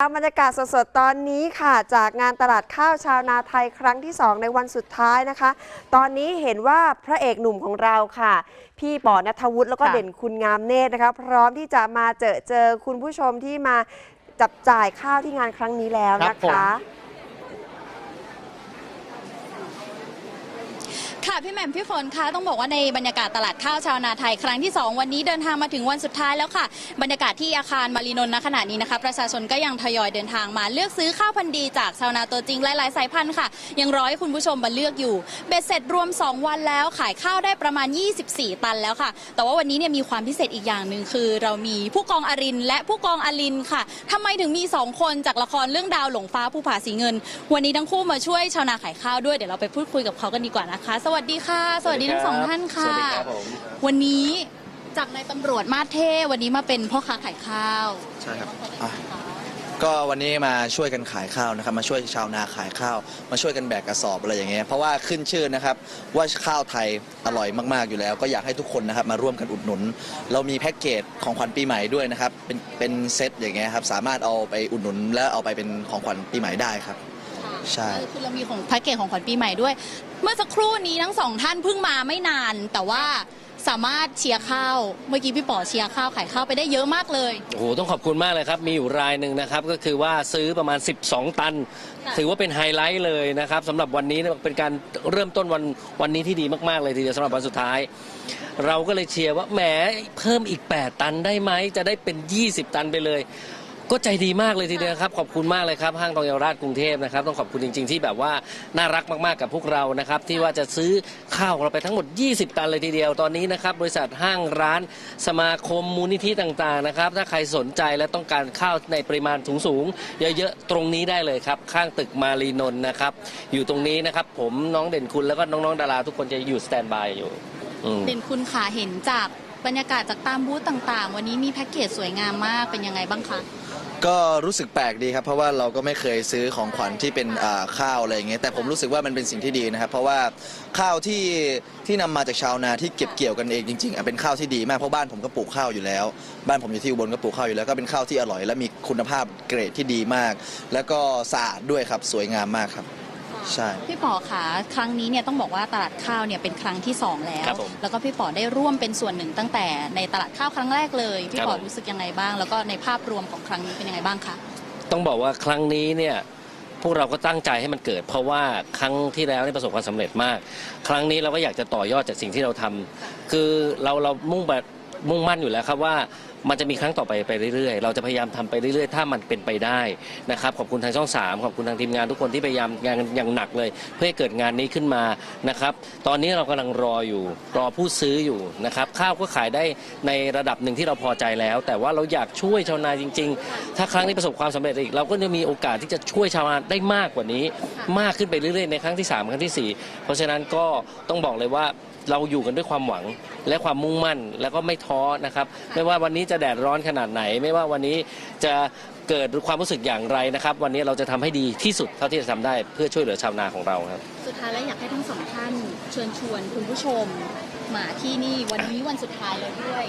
ตามบรรยากาศสดๆ ตอนนี้ค่ะ จากงานตลาดข้าวชาวนาไทยครั้งที่ 2 ในวันสุดท้ายนะคะ ตอนนี้เห็นว่าพระเอกหนุ่มของเราค่ะ พี่ปอนัทวุฒิแล้วก็ค่ะ เด่นคุณงามเนตรนะคะ พร้อมที่จะมาเจอเจอคุณผู้ชมที่มาจับจ่ายข้าวที่งานครั้งนี้แล้วครันะบผม ค่ะพี่แหม่มพี่ฝนคะต้องบอกว่าในบรรยากาศตลาดข้าวชาวนาไทยครั้งที่ 2 วันนี้เดินทางมาถึงวันสุดท้ายแล้วค่ะ บรรยากาศที่อาคารมารีนนท์ณขณะนี้นะคะ ประชาชนก็ยังทยอยเดินทางมาเลือกซื้อข้าวพันธุ์ดีจากชาวนาตัวจริงหลาย ๆ สายพันธุ์ค่ะ ยังรอให้คุณผู้ชมมาเลือกอยู่เบ็ดเสร็จรวม 2 วันแล้วขายข้าวได้ประมาณ 24 ตันแล้วค่ะ แต่ว่าวันนี้เนี่ยมีความพิเศษอีกอย่างหนึ่งคือ เรามีผู้กองอริน และผู้กองอลินค่ะทำไมถึงมี 2 คนจากละครเรื่องดาวหลงฟ้าภูผาสีเงิน วันนี้ทั้งคู่มาช่วยชาวนาขายข้าวด้วยเดี๋ยวเราไปพูดคุยกับเขากันดีกว่านะคะสวัสดีค่ะ สวัสดีทั้งสองท่านค่ะ สวัสดีครับผม วันนี้จากนายตำรวจมาสเท่วันนี้มาเป็นพ่อค้าขายข้าวใช่ครับอะ ก็วันนี้มาช่วยกันขายข้าวนะครับ มาช่วยชาวนาขายข้าว มาช่วยกันแบกกระสอบอะไรอย่างเงี้ยเพราะว่าขึ้นชื่อนะครับว่าข้าวไทยอร่อยมากๆอยู่แล้ว ก็อยากให้ทุกคนนะครับมาร่วมกันอุดหนุน เรามีแพ็กเกจของขวัญปีใหม่ด้วยนะครับเป็นเป็นเซตอย่างเงี้ยครับสามารถเอาไปอุดหนุนและเอาไปเป็นของขวัญปีใหม่ได้ครับ ใช่ คือเรามีของแพ็กเกจของขวัญปีใหม่ด้วย เมื่อสักครู่นี้ทั้งสองท่านเพิ่งมาไม่นาน แต่ว่าสามารถเชียร์ข้าว เมื่อกี้พี่ป๋อเชียร์ข้าวขายข้าวไปได้เยอะมากเลย โอ้โห ต้องขอบคุณมากเลยครับ มีอยู่รายหนึ่งนะครับ ก็คือว่าซื้อประมาณ 12 ตันค่ะถือว่าเป็นไฮไลท์เลยนะครับสำหรับวันนี้เนี่ยเป็นการเริ่มต้นวันวันนี้ที่ดีมากๆเลยทีเดียวสำหรับวันสุดท้าย เราก็เลยเชียร์ว่าแหมเพิ่มอีก 8 ตันได้ไหมจะได้เป็น 20 ตันไปเลย ก็ใจดีมากเลยทีเดียวครับ ขอบคุณมากเลยครับ ห้างทองเยาวราชกรุงเทพนะครับต้องขอบคุณจริง ๆ ที่แบบว่าน่ารักมากๆกับพวกเรานะครับที่ว่าจะซื้อข้าวของเราไปทั้งหมด 20 ตันเลยทีเดียวตอนนี้นะครับบริษัทห้างร้านสมาคมมูลนิธิต่างๆนะครับถ้าใครสนใจและต้องการข้าวในปริมาณสูงๆเยอะๆตรงนี้ได้เลยครับข้างตึกมารีนนท์นะครับอยู่ตรงนี้นะครับผมน้องเด่นคุณแล้วก็น้องๆดาราทุกคนจะอยู่สแตนบายอยู่อืม เด่นคุณขาเห็นจากบรรยากาศจากตามบูธต่างๆ วันนี้มีแพ็กเกจสวยงามมากเป็นยังไงบ้างคะ ก็รู้สึกแปลกดีครับ เพราะว่าเราก็ไม่เคยซื้อของขวัญที่เป็นอ่าข้าวอะไรอย่างเงี้ยแต่ผมรู้สึกว่ามันเป็นสิ่งที่ดีนะครับ เพราะว่าข้าวที่ที่นำมาจากชาวนาที่เก็บเกี่ยวกันเองจริงๆอะเป็นข้าวที่ดีมากเพราะบ้านผมก็ปลูกข้าวอยู่แล้ว บ้านผมอยู่ที่อุบลก็ปลูกข้าวอยู่แล้วก็เป็นข้าวที่อร่อย และมีคุณภาพเกรดที่ดีมาก แล้วก็สะอาดด้วยครับสวยงามมากครับ ใช่ พี่ป๋อขาครั้งนี้เนี่ยต้องบอกว่าตลาดข้าวเนี่ยเป็นครั้งที่สองแล้ว ครับผมแล้วก็พี่ป๋อได้ร่วมเป็นส่วนหนึ่งตั้งแต่ในตลาดข้าวครั้งแรกเลย พี่ครับป๋อผม รู้สึกยังไงบ้าง แล้วก็ในภาพรวมของครั้งนี้เป็นยังไงบ้างคะ ต้องบอกว่าครั้งนี้เนี่ยพวกเราก็ตั้งใจให้มันเกิด เพราะว่าครั้งที่แล้วเนี่ยประสบความสำเร็จมาก ครั้งนี้เราก็อยากจะต่อยอดจากสิ่งที่เราทำคือเราเรามุ่งแบบ มุ่งมั่นอยู่แล้วครับว่ามันจะมีครั้งต่อไปไปเรื่อยๆ เราจะพยายามทำไปเรื่อยๆ ถ้ามันเป็นไปได้นะครับขอบคุณทางช่อง 3 ขอบคุณทางทีมงานทุกคนที่พยายามงานอย่างหนักเลย เพื่อให้เกิดงานนี้ขึ้นมานะครับตอนนี้เรากำลังรออยู่รอผู้ซื้ออยู่นะครับข้าวก็ขายได้ในระดับหนึ่งที่เราพอใจแล้ว แต่ว่าเราอยากช่วยชาวนาจริง ๆ ถ้าครั้งนี้ประสบความสำเร็จอีกเราก็จะมีโอกาสที่จะช่วยชาวนาได้มากกว่านี้ มากขึ้นไปเรื่อยๆ ในครั้งที่ 3 ครั้งทีสี่4 เพราะฉะนั้นก็ต้องบอกเลยว่า เราอยู่กันด้วยความหวังและความมุ่งมั่นแล้วก็ไม่ท้อนะครับ ไม่ว่าวันนี้จะแดดร้อนขนาดไหน ไม่ว่าวันนี้จะเกิดความรู้สึกอย่างไรนะครับ วันนี้เราจะทำให้ดีที่สุดเท่าที่จะทำได้เพื่อช่วยเหลือชาวนาของเราครับ สุดท้ายแล้วอยากให้ทั้งสองท่านเชิญชวนคุณผู้ชมมาที่นี่วันนี้วันสุดท้ายแล้วด้วย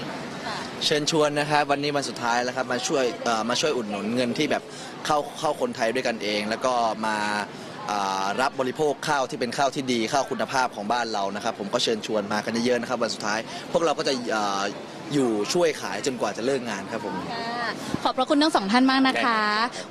ค่ะเชิญชวนนะครับวันนี้วันสุดท้ายแล้วครับมาช่วยเอ่อมาช่วยอุดหนุนเงินที่แบบเข้าเข้าคนไทยด้วยกันเอง แล้วก็มาอ่า รับบริโภคข้าวที่เป็นข้าวที่ดีข้าวคุณภาพของบ้านเรานะครับ ผมก็เชิญชวนมากันเยอะๆนะครับวันสุดท้าย พวกเราก็จะเอ่ออยู่ช่วยขายจนกว่าจะเลิกงานครับผมค่ะขอบพระคุณทั้งสองท่านมากนะคะ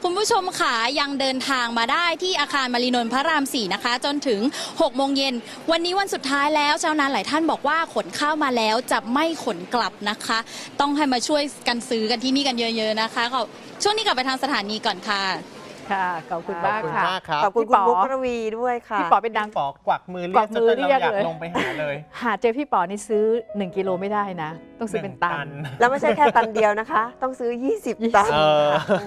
คุณผู้ชมค่ะยังเดินทางมาได้ที่อาคารมารีนนท์พระราม4นะคะ จนถึง6โมงเย็น วันนี้วันสุดท้ายแล้วชาวนาหลายท่านบอกว่าขนข้าวมาแล้วจะไม่ขนกลับนะคะ ต้องให้มาช่วยกันซื้อกันที่นี่กันเยอะ ๆนะคะขอบช่วงนี้กลับไปทางสถานีก่อนค่ะ ค่ะ ขอบคุณขอบมากคุณค่ะ มากครับ ขอบคุณพี่คุณป๋อ มุกระวีด้วยค่ะ พี่ป๋อเป็นดัง ปอกวักมือกเรีวัยกกจมืนอเราเรียกอยากเลย ลงไปหาเลยหาเจอพี่ป๋อนี่ซื้อ 1 กิโลไม่ได้นะ ต้องซื้อเป็นตัน แล้วไม่ใช่แค่ตันเดียวนะคะ ต้องซื้อ 20 ตัน เออค่ะ